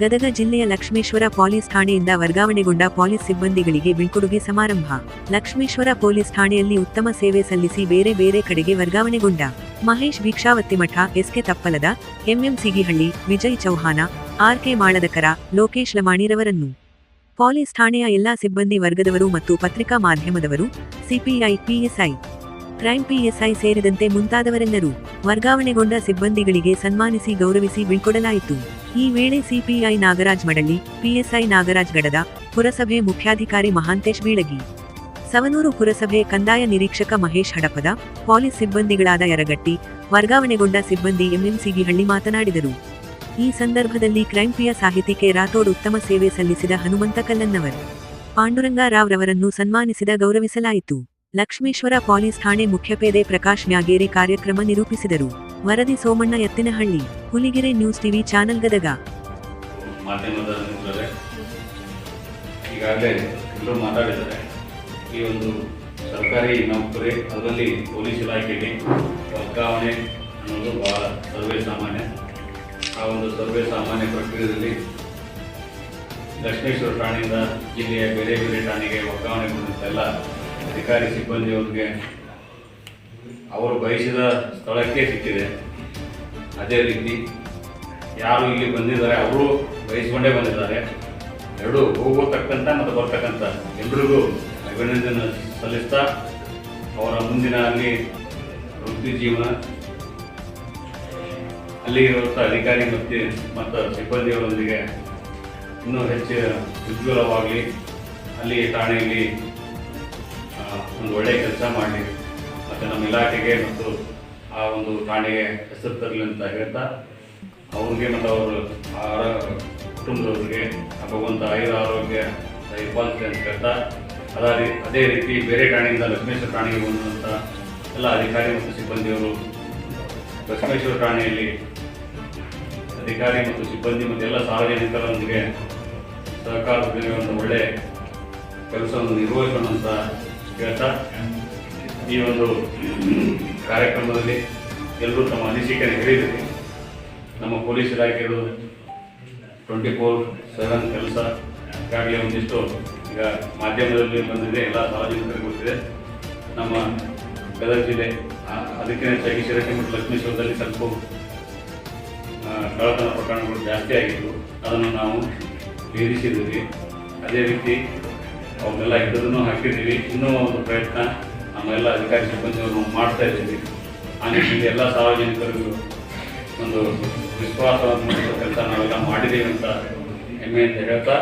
ಗದಗ ಜಿಲ್ಲೆಯ ಲಕ್ಷ್ಮೇಶ್ವರ ಪೊಲೀಸ್ ಠಾಣೆಯಿಂದ ವರ್ಗಾವಣೆಗೊಂಡ ಪೊಲೀಸ್ ಸಿಬ್ಬಂದಿಗಳಿಗೆ ಬೀಳ್ಕೊಡುಗೆ ಸಮಾರಂಭ. ಲಕ್ಷ್ಮೇಶ್ವರ ಪೊಲೀಸ್ ಠಾಣೆಯಲ್ಲಿ ಉತ್ತಮ ಸೇವೆ ಸಲ್ಲಿಸಿ ಬೇರೆ ಬೇರೆ ಕಡೆಗೆ ವರ್ಗಾವಣೆಗೊಂಡ. Mahesh Bhikshavattimath S K Tappalad M M Sigihalli Vijay Chauhan R K Maladakar, Lokesh ಲಮಾಣಿರವರನ್ನು. Police ಠಾಣೆಯ ಎಲ್ಲಾ ಸಿಬ್ಬಂದಿ ವರ್ಗದವರು ಮತ್ತು ಪತ್ರಿಕಾ ಮಾಧ್ಯಮದವರು, ಸಿಪಿಐ, ಪಿಎಸ್ಐ. ಕ್ರೈಂ ಪಿಎಸ್ಐ ಸೇರಿದಂತೆ ಮುಂತಾದವರೆಲ್ಲರೂ ವರ್ಗಾವಣೆಗೊಂಡ ಸಿಬ್ಬಂದಿಗಳಿಗೆ ಸನ್ಮಾನಿಸಿ ಗೌರವಿಸಿ ಬೀಳ್ಕೊಡಲಾಯಿತು. ಈ ವೇಳೆ ಸಿಪಿಐ ನಾಗರಾಜ್ ಮಡಳ್ಳಿ ಪಿಎಸ್ಐ ನಾಗರಾಜ್ ಗಡದ ಪುರಸಭೆ ಮುಖ್ಯಾಧಿಕಾರಿ ಮಹಾಂತೇಶ್ ಬೀಳಗಿ, ಸವನೂರು ಪುರಸಭೆ ಕಂದಾಯ ನಿರೀಕ್ಷಕ ಮಹೇಶ್ ಹಡಪದ, ಪೊಲೀಸ್ ಸಿಬ್ಬಂದಿಗಳಾದ ಯರಗಟ್ಟಿ, ವರ್ಗಾವಣೆಗೊಂಡ ಸಿಬ್ಬಂದಿ ಎಂಎಂಸಿಗಿಹಳ್ಳಿ ಮಾತನಾಡಿದರು. ಈ ಸಂದರ್ಭದಲ್ಲಿ ಕ್ರೈಂಪಿಯ ಸಾಹಿತಿ ಕೆ ರಾಥೋಡ್ ಉತ್ತಮ ಸೇವೆ ಸಲ್ಲಿಸಿದ ಹನುಮಂತ ಕಲ್ಲನ್ನವರ್, ಪಾಂಡುರಂಗ ರಾವ್ ರವರನ್ನು ಸನ್ಮಾನಿಸಿದ ಗೌರವಿಸಲಾಯಿತು. ಲಕ್ಷ್ಮೇಶ್ವರ ಪೊಲೀಸ್ ಠಾಣೆ ಮುಖ್ಯಪೇದೆ ಪ್ರಕಾಶ್ ಮ್ಯಾಗೇರಿ ಕಾರ್ಯಕ್ರಮ ನಿರೂಪಿಸಿದರು. ವರದಿ Somanna Ettinahalli, Huligere news TV channel Gadag. ಈಗಾಗಲೇ ಎಲ್ಲರೂ ಮಾತಾಡಿದ್ದಾರೆ. ಈ ಒಂದು ಸರ್ಕಾರಿ ನೌಕರಿ, ಅದರಲ್ಲಿ ಪೊಲೀಸ್ ಇಲಾಖೆಗೆ ವರ್ಗಾವಣೆ ಅನ್ನೋದು ಬಹಳ ಸರ್ವೇ ಸಾಮಾನ್ಯ. ಆ ಒಂದು ಸರ್ವೇ ಸಾಮಾನ್ಯ ಪ್ರಕ್ರಿಯೆಯಲ್ಲಿ ಲಕ್ಷ್ಮೇಶ್ವರ ಠಾಣೆಯಿಂದ ಜಿಲ್ಲೆಯ ಬೇರೆ ಬೇರೆ ಠಾಣೆಗೆ ವರ್ಗಾವಣೆಗೊಂಡಂಥ ಎಲ್ಲ ಅಧಿಕಾರಿ ಸಿಬ್ಬಂದಿಯವರಿಗೆ ಅವರು ಬಯಸಿದ ಸ್ಥಳಕ್ಕೆ ಸಿಕ್ಕಿದೆ. ಅದೇ ರೀತಿ ಯಾರು ಇಲ್ಲಿ ಬಂದಿದ್ದಾರೆ, ಅವರು ಬಯಸ್ಕೊಂಡೇ ಬಂದಿದ್ದಾರೆ. ಎರಡು ಹೋಗತಕ್ಕಂಥ ಮತ್ತು ಬರ್ತಕ್ಕಂಥ ಎಲ್ರಿಗೂ ಅಭಿನಂದನೆ ಸಲ್ಲಿಸ್ತಾ ಅವರ ಮುಂದಿನ ಅಲ್ಲಿ ವೃತ್ತಿ ಜೀವನ. ಅಲ್ಲಿ ಇರುವಂಥ ಅಧಿಕಾರಿ ಮತ್ತು ಮತ್ತು ಸಿಬ್ಬಂದಿಯವರೊಂದಿಗೆ ಇನ್ನೂ ಹೆಚ್ಚು ಉಜ್ವಲವಾಗಲಿ. ಅಲ್ಲಿ ಠಾಣೆಯಲ್ಲಿ ಒಂದು ಒಳ್ಳೆಯ ಕೆಲಸ ಮಾಡಲಿ. ಮತ್ತು ನಮ್ಮ ಇಲಾಖೆಗೆ ಮತ್ತು ಆ ಒಂದು ಠಾಣೆಗೆ ಹೆಸರು ತರಲಿ ಅಂತ ಹೇಳ್ತಾ, ಅವ್ರಿಗೆ ಮತ್ತು ಅವರು ಆರ ಕುಟುಂಬದವ್ರಿಗೆ ಆ ಭಗವಂತ ಆಯುರ ಆರೋಗ್ಯ ಇರ್ಪಾಲಿಸಿ ಅಂತ ಹೇಳ್ತಾ, ಅದೇ ಅದೇ ರೀತಿ ಬೇರೆ ಠಾಣೆಯಿಂದ ಲಕ್ಷ್ಮೇಶ್ವರ ಠಾಣೆಗೆ ಬಂದಂಥ ಎಲ್ಲ ಅಧಿಕಾರಿ ಮತ್ತು ಸಿಬ್ಬಂದಿಯವರು, ಲಕ್ಷ್ಮೇಶ್ವರ ಠಾಣೆಯಲ್ಲಿ ಅಧಿಕಾರಿ ಮತ್ತು ಸಿಬ್ಬಂದಿ ಮತ್ತು ಎಲ್ಲ ಸಾರ್ವಜನಿಕರೊಂದಿಗೆ ಒಂದು ಒಳ್ಳೆಯ ಕೆಲಸವನ್ನು ನಿರ್ವಹಿಸೋಣ ಹೇಳ್ತಾ ಈ ಒಂದು ಕಾರ್ಯಕ್ರಮದಲ್ಲಿ ಎಲ್ಲರೂ ತಮ್ಮ ಅನಿಸಿಕೆಯನ್ನು ಹೇಳಿದ್ರಿ. ನಮ್ಮ ಪೊಲೀಸ್ ಇಲಾಖೆಗಳು ಟ್ವೆಂಟಿ ಫೋರ್ ಸೆವೆನ್ ಕೆಲಸ ಈಗಾಗಲೇ ಒಂದಿಷ್ಟು ಈಗ ಮಾಧ್ಯಮದಲ್ಲಿ ಬಂದಿದೆ, ಎಲ್ಲ ಸಾರ್ವಜನಿಕರಿಗೆ ಗೊತ್ತಿದೆ. ನಮ್ಮ ಗದಗ ಜಿಲ್ಲೆ ಅದಕ್ಕೆ ಹೆಚ್ಚಾಗಿ ಶಿರಟ್ಟಿ ಮತ್ತು ಲಕ್ಷ್ಮೇಶ್ವರದಲ್ಲಿ ಸ್ವಲ್ಪ ಕಳತನ ಪ್ರಕರಣಗಳು ಜಾಸ್ತಿ ಆಗಿತ್ತು ಅದನ್ನು ನಾವು ಭೇದಿಸಿದ್ದೀವಿ ಅದೇ ರೀತಿ ಅವನ್ನೆಲ್ಲ ಹಿಡಿದನ್ನು ಹಾಕಿದ್ದೀವಿ. ಇನ್ನೂ ಒಂದು ಪ್ರಯತ್ನ ನಮ್ಮೆಲ್ಲ ಅಧಿಕಾರಿ ಸಿಬ್ಬಂದಿಯವರು ಮಾಡ್ತಾ ಇದ್ದೀವಿ. ಆ ನಿಟ್ಟಿನಲ್ಲಿ ಎಲ್ಲ ಸಾರ್ವಜನಿಕರಿಗೂ ಒಂದು ವಿಶ್ವಾಸವನ್ನು ಕೆಲಸ ನಾವೆಲ್ಲ ಮಾಡಿದ್ದೀವಿ ಅಂತ ಹೆಮ್ಮೆಯಿಂದ ಹೇಳ್ತಾ